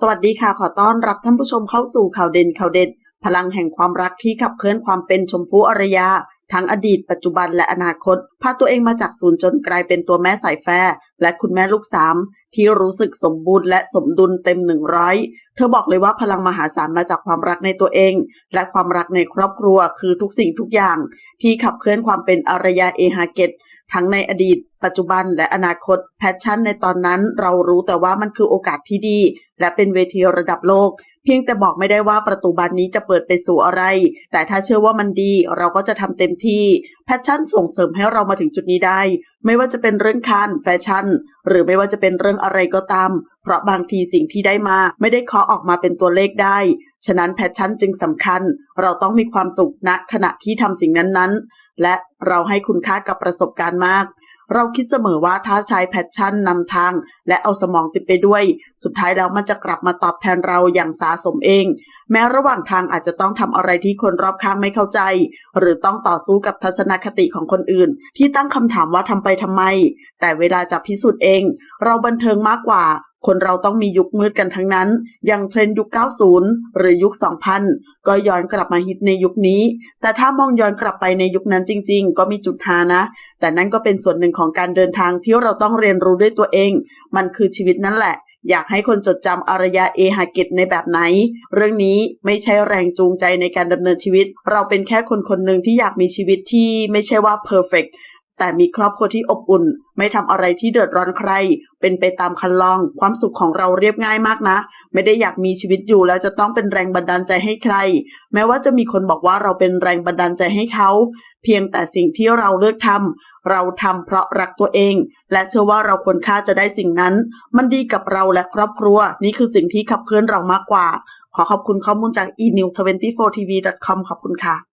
สวัสดีค่ะ ขอต้อนรับท่านผู้ชมเข้าสู่ข่าวเด่นข่าวเด็ด พลังแห่งความรักที่ขับเคลื่อนความเป็นชมพูอรยา ทั้งอดีต ปัจจุบันและอนาคต พาตัวเองมาจากศูนย์จนกลายเป็นตัวแม่สายแฟร์และคุณแม่ลูกสามที่รู้สึกสมบูรณ์และสมดุลเต็มหนึ่งร้อยเธอบอกเลยว่าพลังมหาศาลมาจากความรักในตัวเอง และความรักในครอบครัวคือทุกสิ่งทุกอย่าง ที่ขับเคลื่อนความเป็นอารยาเอฮาเกต ทั้งในอดีต ปัจจุบันและอนาคตแพชชั่นในตอนนั้นเรารู้แต่ว่ามันคือโอกาสที่ดี และเป็นเวทีระดับโลก เพียงแต่บอกไม่ได้ว่าประตูบานนี้จะเปิดไปสู่อะไร แต่ถ้าเชื่อว่ามันดีเราก็จะทำเต็มที่แพชชั่นส่งเสริมให้เรามาถึงจุดนี้ได้ ไม่ว่าจะเป็นเรื่องคันแฟชั่น หรือไม่ว่าจะเป็นเรื่องอะไรก็ตาม เพราะบางทีสิ่งที่ได้มาไม่ได้เคาะออกมาเป็นตัวเลขได้ฉะนั้นแพชชั่นจึงสำคัญ เราต้องมีความสุขณขณะที่ทำสิ่งนั้นๆ และเราให้คุณค่ากับประสบการณ์มาก เราคิดเสมอว่าถ้าใช้แพชชั่นนำทาง และเอาสมองติดไปด้วย สุดท้ายแล้วมันจะกลับมาตอบแทนเราอย่างสาสมเอง แม้ระหว่างทางอาจจะต้องทำอะไรที่คนรอบข้างไม่เข้าใจ หรือต้องต่อสู้กับทัศนคติของคนอื่น ที่ตั้งคำถามว่าทำไปทำไม แต่เวลาจะพิสูจน์เอง เราบันเทิงมากกว่า คนเราต้องมียุคมืดกันทั้งนั้น อย่างเทรนยุค 90 หรือยุค 2000 ก็ย้อนกลับมาฮิตในยุคนี้ แต่ถ้ามองย้อนกลับไปในยุคนั้นจริง ๆ ก็มีจุดหานะ แต่นั่นก็เป็นส่วนหนึ่งของการเดินทางที่เราต้องเรียนรู้ด้วยตัวเอง มันคือชีวิตนั่นแหละอยากให้คนจดจำอารยาเอฮาเกตในแบบไหน เรื่องนี้ไม่ใช่แรงจูงใจในการดำเนินชีวิต เราเป็นแค่คนคนหนึ่งที่อยากมีชีวิตที่ไม่ใช่ว่าเพอร์เฟก แต่มีครอบครัวที่อบอุ่น ไม่ทำอะไรที่เดือดร้อนใคร เป็นไปตามคันลอง ความสุขของเราเรียบง่ายมากนะ ไม่ได้อยากมีชีวิตอยู่แล้วจะต้องเป็นแรงบันดาลใจให้ใคร แม้ว่าจะมีคนบอกว่าเราเป็นแรงบันดาลใจให้เขา เพียงแต่สิ่งที่เราเลือกทำเราทำเพราะรักตัวเอง และเชื่อว่าเราควรค่าจะได้สิ่งนั้น มันดีกับเราและครอบครัว นี่คือสิ่งที่ขับเคลื่อนเรามากกว่า ขอขอบคุณข้อมูลจาก e-new24tv.com ขอบคุณค่ะ